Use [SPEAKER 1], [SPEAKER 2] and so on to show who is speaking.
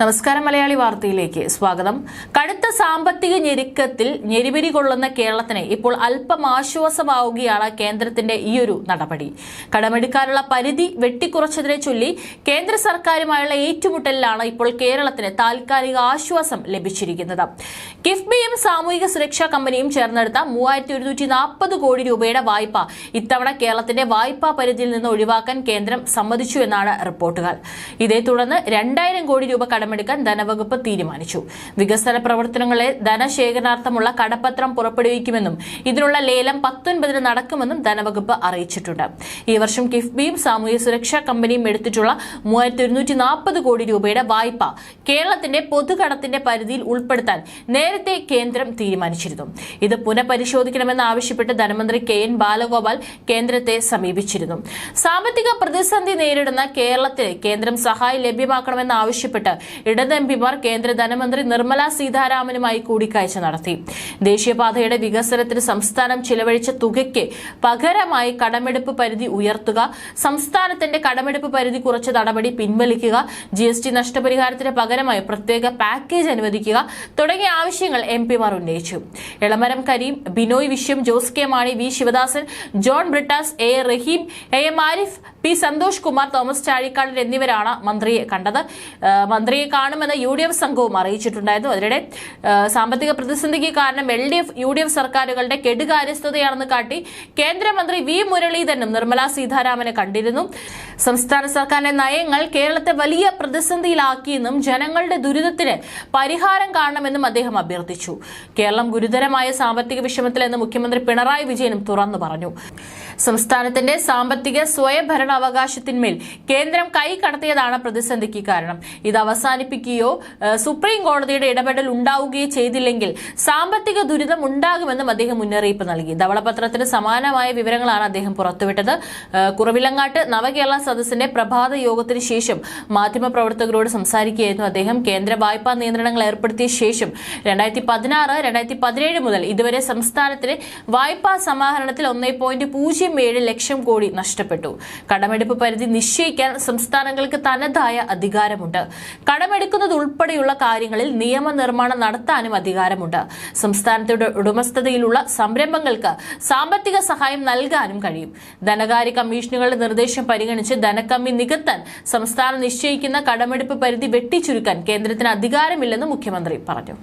[SPEAKER 1] നമസ്കാരം മലയാളി വാർത്തയിലേക്ക് സ്വാഗതം. കടുത്ത സാമ്പത്തിക ഞെരുക്കത്തിൽ ഞെരുവിരി കൊള്ളുന്ന കേരളത്തിന് ഇപ്പോൾ അല്പം ആശ്വാസമാവുകയാണ് കേന്ദ്രത്തിന്റെ ഈയൊരു നടപടി. കടമെടുക്കാനുള്ള പരിധി വെട്ടിക്കുറച്ചതിനെ ചൊല്ലി കേന്ദ്ര സർക്കാരുമായുള്ള ഏറ്റുമുട്ടലിലാണ് ഇപ്പോൾ കേരളത്തിന് താൽക്കാലിക ആശ്വാസം ലഭിച്ചിരിക്കുന്നത്. കിഫ്ബിയും സാമൂഹിക സുരക്ഷാ കമ്പനിയും ചേർന്നെടുത്ത മൂവായിരത്തി കോടി രൂപയുടെ വായ്പ ഇത്തവണ കേരളത്തിന്റെ വായ്പാ പരിധിയിൽ നിന്ന് ഒഴിവാക്കാൻ കേന്ദ്രം സമ്മതിച്ചു എന്നാണ് റിപ്പോർട്ടുകൾ. ഇതേ തുടർന്ന് രണ്ടായിരം കോടി രൂപ കടമെടുക്കാൻ ധനവകുപ്പ് തീരുമാനിച്ചു. വികസന പ്രവർത്തനങ്ങളെ ധനശേഖരണാർത്ഥമുള്ള കടപ്പത്രം പുറപ്പെടുവിക്കുമെന്നും ഇതിനുള്ള ലേലം പത്തൊൻപതിന് നടക്കുമെന്നും ധനവകുപ്പ് അറിയിച്ചിട്ടുണ്ട്. ഈ വർഷം കിഫ്ബിയും സാമൂഹ്യ സുരക്ഷാ കമ്പനിയും എടുത്തിട്ടുള്ള മൂവായിരത്തി കോടി രൂപയുടെ വായ്പ കേരളത്തിന്റെ പൊതുകടത്തിന്റെ പരിധിയിൽ ഉൾപ്പെടുത്താൻ നേരത്തെ കേന്ദ്രം തീരുമാനിച്ചിരുന്നു. ഇത് പുനഃപരിശോധിക്കണമെന്ന് ആവശ്യപ്പെട്ട് ധനമന്ത്രി കെ എൻ ബാലഗോപാൽ കേന്ദ്രത്തെ സമീപിച്ചിരുന്നു. സാമ്പത്തിക പ്രതിസന്ധി നേരിടുന്ന കേരളത്തിന് കേന്ദ്രം സഹായം ലഭ്യമാക്കണമെന്ന് ആവശ്യപ്പെട്ട് ഇടത് എംപിമാർ കേന്ദ്ര ധനമന്ത്രി നിർമ്മല സീതാരാമനുമായി കൂടിക്കാഴ്ച നടത്തി. ദേശീയപാതയുടെ വികസനത്തിന് സംസ്ഥാനം ചിലവഴിച്ച തുകയ്ക്ക് പകരമായി കടമെടുപ്പ് പരിധി ഉയർത്തുക സംസ്ഥാനത്തിന്റെ കടമെടുപ്പ് പരിധി കുറച്ച നടപടി പിൻവലിക്കുക ജി എസ് ടി നഷ്ടപരിഹാരത്തിന് പകരമായി പ്രത്യേക പാക്കേജ് അനുവദിക്കുക തുടങ്ങിയ ആവശ്യങ്ങൾ എം പിമാർ ഉന്നയിച്ചു. Elamaram Kareem Binoy Viswam Jose K Mani V Sivadasan John Brittas A Rahim A M Arif P Santhosh Kumar Thomas Chazhikadan എന്നിവരാണ് മന്ത്രിയെ കണ്ടത്. മന്ത്രിയെ കാണുമെന്ന് യു ഡി എഫ് സംഘവും അറിയിച്ചിട്ടുണ്ടായിരുന്നു. അതിനിടെ സാമ്പത്തിക പ്രതിസന്ധിക്ക് കാരണം L D F U D F സർക്കാരുകളുടെ കെടുകാര്യസ്ഥതയാണെന്ന് കാട്ടി കേന്ദ്രമന്ത്രി വി മുരളീധരനും നിർമ്മല സീതാരാമനെ കണ്ടിരുന്നു. സംസ്ഥാന സർക്കാരിന്റെ നയങ്ങൾ കേരളത്തെ വലിയ പ്രതിസന്ധിയിലാക്കിയെന്നും ജനങ്ങളുടെ ദുരിതത്തിന് പരിഹാരം കാണണമെന്നും അദ്ദേഹം അഭ്യർത്ഥിച്ചു. കേരളം ഗുരുതരമായ സാമ്പത്തിക വിഷമത്തിലെന്ന് മുഖ്യമന്ത്രി പിണറായി വിജയനും തുറന്നു പറഞ്ഞു. സംസ്ഥാനത്തിന്റെ സാമ്പത്തിക സ്വയംഭരണ അവകാശത്തിന്മേൽ കേന്ദ്രം കൈ കടത്തിയതാണ് പ്രതിസന്ധിക്ക് കാരണം. ഇത് അവസാനിപ്പിക്കുകയോ സുപ്രീം കോടതിയുടെ ഇടപെടൽ ഉണ്ടാവുകയോ ചെയ്തില്ലെങ്കിൽ സാമ്പത്തിക ദുരിതം ഉണ്ടാകുമെന്നും അദ്ദേഹം മുന്നറിയിപ്പ് നൽകി. ധവളപത്രത്തിന് സമാനമായ വിവരങ്ങളാണ് അദ്ദേഹം പുറത്തുവിട്ടത്. കുറവിലങ്ങാട്ട് നവകേരള സദസ്സിന്റെ പ്രഭാത യോഗത്തിന് ശേഷം മാധ്യമപ്രവർത്തകരോട് സംസാരിക്കുകയായിരുന്നു അദ്ദേഹം. കേന്ദ്ര വായ്പാ നിയന്ത്രണങ്ങൾ ഏർപ്പെടുത്തിയ ശേഷം രണ്ടായിരത്തി പതിനാറ് രണ്ടായിരത്തി പതിനേഴ് മുതൽ ഇതുവരെ സംസ്ഥാനത്തിന് വായ്പാ സമാഹരണത്തിൽ ഒന്നേ പോയിന്റ് പൂജ്യം ഏഴ് ലക്ഷം കോടി നഷ്ടപ്പെട്ടു. കടമെടുപ്പ് പരിധി നിശ്ചയിക്കാൻ സംസ്ഥാനങ്ങൾക്ക് തനതായ അധികാരമുണ്ട്. കടമെടുക്കുന്നത് ഉൾപ്പെടെയുള്ള കാര്യങ്ങളിൽ നിയമനിർമ്മാണം നടത്താനും അധികാരമുണ്ട്. സംസ്ഥാനത്തിന്റെ ഉടമസ്ഥതയിലുള്ള സംരംഭങ്ങൾക്ക് സാമ്പത്തിക സഹായം നൽകാനും കഴിയും. ധനകാര്യ കമ്മീഷനുകളുടെ നിർദ്ദേശം പരിഗണിച്ച് ധനക്കമ്മി നികത്താൻ സംസ്ഥാനം നിശ്ചയിക്കുന്ന കടമെടുപ്പ് പരിധി വെട്ടിച്ചുരുക്കാൻ കേന്ദ്രത്തിന് അധികാരമില്ലെന്ന് മുഖ്യമന്ത്രി പറഞ്ഞു.